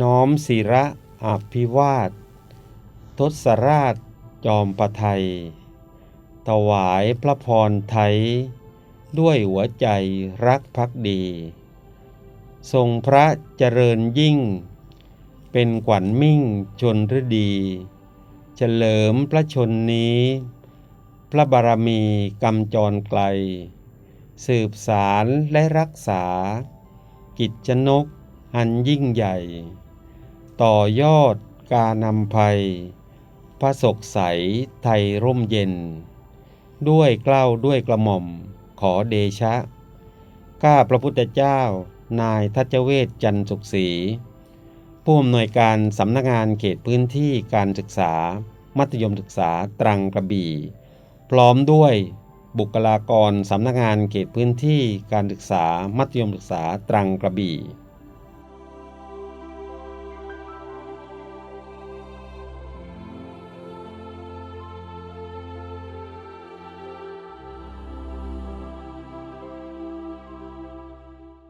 น้อมศิระอภิวาท ทศราชจอมประไทย ถวายพระพรไทย ด้วยหัวใจรักพักดี ทรงพระเจริญยิ่ง เป็นขวัญมิ่งชนฤดีเฉลิมพระชนนี้ พระบารมีกำจรไกล สืบสารและรักษา กิจจนกอันยิ่งใหญ่ ต่อยอดการนำภัย พระศกใสไทยร่มเย็น ด้วยเกล้าด้วยกระหม่อม ขอเดชะ ข้าพระพุทธเจ้า นายทัชเวศจันทร์สุขศรีผู้อำนวยการสำนักงานเขตพื้นที่การศึกษา มัธยมศึกษาตรังกระบี่ พร้อมด้วยบุคลากรสำนักงานเขตพื้นที่การศึกษามัธยมศึกษาตรังกระบี่